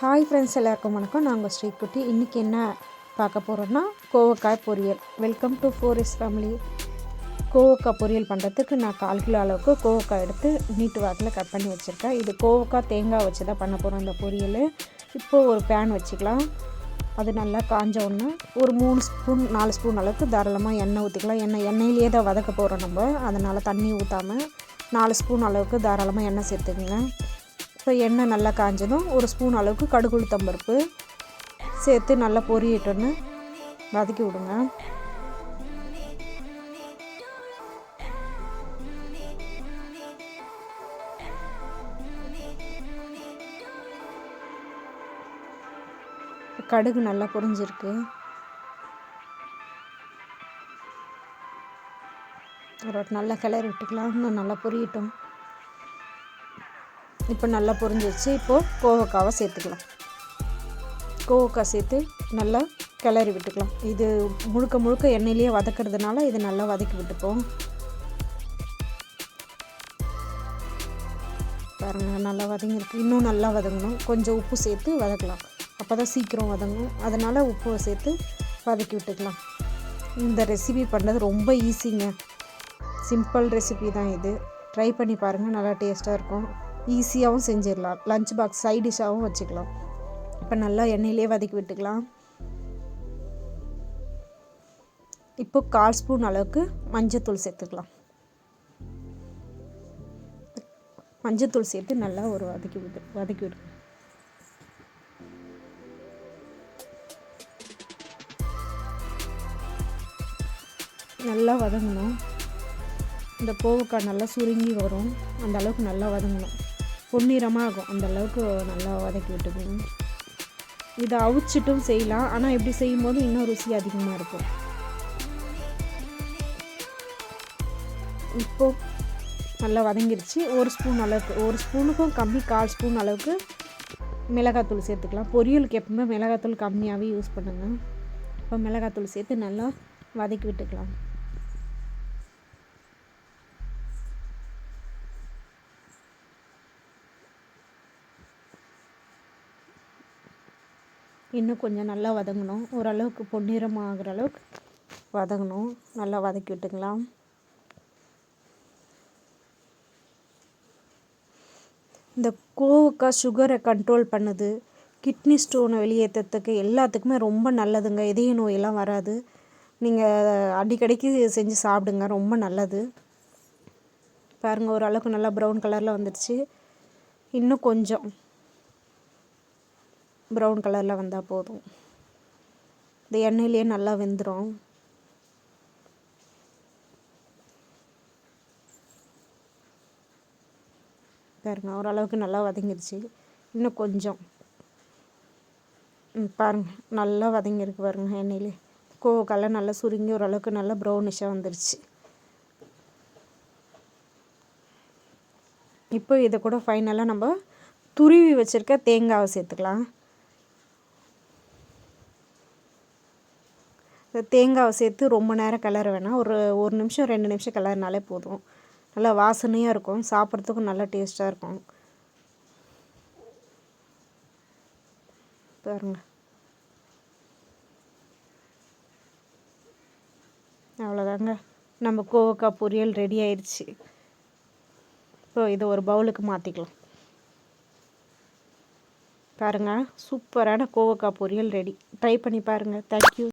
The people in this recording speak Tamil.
ஹாய் ஃப்ரெண்ட்ஸ் எல்லாருக்கும் வணக்கம். நாங்கள் ஸ்ரீக்குட்டி இன்றைக்கி என்ன பார்க்க போகிறோன்னா கோவக்காய் பொரியல். வெல்கம் டு ஃபோரிஸ் ஃபேமிலி கோவக்காய் பொரியல் பண்ணுறதுக்கு நான் கால் கிலோ அளவுக்கு கோவக்காய் எடுத்து நீட்டு வாக்கில் கட் பண்ணி வச்சுருக்கேன். இது கோவக்காய் தேங்காய் வச்சு தான் பண்ண போகிறோம் இந்த பொரியல். இப்போது ஒரு பேன் வச்சுக்கலாம். அது நல்லா காஞ்ச உடனே ஒரு மூணு ஸ்பூன் நாலு ஸ்பூன் அளவுக்கு தாராளமாக எண்ணெய் ஊற்றிக்கலாம் எண்ணெய் எண்ணெயிலேயே தான் வதக்க போகிறோம் நம்ம. அதனால் தண்ணி ஊற்றாமல் நாலு ஸ்பூன் அளவுக்கு தாராளமாக எண்ணெய் சேர்த்துக்குங்க. இப்போ எண்ணெய் நல்லா காஞ்சதும் ஒரு ஸ்பூன் அளவுக்கு கடுகு உளுத்தம்பருப்பு சேர்த்து நல்லா பொரியட்டோன்னு வதக்கி விடுங்க. கடுகு நல்லா பொரிஞ்சிருக்கு. ஒரு நல்லா கிளறி விட்டுக்கலாம். இன்னும் நல்லா பொரியட்டும். இப்போ நல்லா பொரிஞ்சிருச்சு இப்போது கோவக்காவை சேர்த்துக்கலாம். கோவக்காய் சேர்த்து நல்லா கிளறி விட்டுக்கலாம். இது முழுக்க முழுக்க எண்ணெயிலேயே வதக்கிறதுனால இது நல்லா வதக்கி விட்டுப்போம். பாருங்கள் நல்லா வதங்கியிருக்கு. இன்னும் நல்லா வதங்கணும். கொஞ்சம் உப்பு சேர்த்து வதக்கலாம். அப்போ தான் சீக்கிரம் வதங்கும். அதனால் உப்பை சேர்த்து வதக்கி விட்டுக்கலாம். இந்த ரெசிபி பண்ணுறது ரொம்ப ஈஸிங்க சிம்பிள் ரெசிபி தான் இது. ட்ரை பண்ணி பாருங்கள் நல்லா டேஸ்ட்டாக இருக்கும். ஈஸியாகவும் செஞ்சிடலாம். லஞ்ச் பாக்ஸ் சைட் டிஷ்ஷாகவும் வச்சுக்கலாம். இப்போ நல்லா எண்ணெயிலே வதக்கி விட்டுக்கலாம். இப்போ கால் ஸ்பூன் அளவுக்கு மஞ்சத்தூள் சேர்த்துக்கலாம். மஞ்சத்தூள் சேர்த்து நல்லா ஒரு வதக்கி விட்டு வதக்கி விடு. நல்லா வதங்கணும். இந்த கோவக்காய் நல்லா சுருங்கி வரும். அந்த அளவுக்கு நல்லா வதங்கணும். பொன்னிறமாக ஆகும். அந்தளவுக்கு நல்லா வதக்கி விட்டுக்கணும் இதை அவிச்சிட்டும் செய்யலாம். ஆனால் இப்படி செய்யும் போது இன்னும் ருசி அதிகமாக இருக்கும். இப்போ நல்லா வதங்கிருச்சு. ஒரு ஸ்பூன் அளவுக்கு ஒரு ஸ்பூனுக்கும் கம்மி கால் ஸ்பூன் அளவுக்கு மிளகாத்தூள் சேர்த்துக்கலாம். பொரியலுக்கு எப்பவுமே மிளகாத்தூள் கம்மியாகவே யூஸ் பண்ணுங்கள் இப்போ மிளகாத்தூள் சேர்த்து நல்லா வதக்கி விட்டுக்கலாம். இன்னும் கொஞ்சம் நல்லா வதங்கணும். ஓரளவுக்கு பொன்னிறமாகிற அளவுக்கு வதங்கணும். நல்லா வதக்கி விட்டுங்களா இந்த கோவுக்காக சுகரை கண்ட்ரோல் பண்ணுது. கிட்னி ஸ்டோனை வெளியேற்றத்துக்கு எல்லாத்துக்குமே ரொம்ப நல்லதுங்க. இதய நோயெல்லாம் வராது. நீங்கள் அடிக்கடிக்கு செஞ்சு சாப்பிடுங்க. ரொம்ப நல்லது. பாருங்கள் ஓரளவுக்கு நல்லா ப்ரௌன் கலரில் வந்துடுச்சு. இன்னும் கொஞ்சம். ப்ரௌன் கலரில் வந்தால் போதும். இந்த எண்ணெயிலேயே நல்லா வெந்துடும் பாருங்க ஓரளவுக்கு நல்லா வதங்கிடுச்சு இன்னும் கொஞ்சம். பாருங்கள் நல்லா வதங்கியிருக்கு பாருங்கள் எண்ணெயிலே. கோவக்காலாம் நல்லா சுருங்கி ஓரளவுக்கு நல்லா ப்ரௌனிஷாக வந்துருச்சு. இப்போ இதை கூட ஃபைனலாக நம்ம துருவி வச்சுருக்க தேங்காவை சேர்த்துக்கலாம். தேங்காவை சேர்த்து ரொம்ப நேரம் கிளற வேணாம். ஒரு ஒரு நிமிஷம் ரெண்டு நிமிஷம் கிளறினாலே போதும். நல்லா வாசனையாக இருக்கும். சாப்பிட்றதுக்கும் நல்லா டேஸ்ட்டாக இருக்கும். பாருங்க. அவ்வளோதாங்க நம்ம கோவக்காய் பொரியல் ரெடி ஆயிடுச்சு இப்போ இதை ஒரு பவுலுக்கு மாற்றிக்கலாம் பாருங்கள் சூப்பரான கோவக்காய் பொரியல் ரெடி ட்ரை பண்ணி பாருங்கள் தேங்க்யூ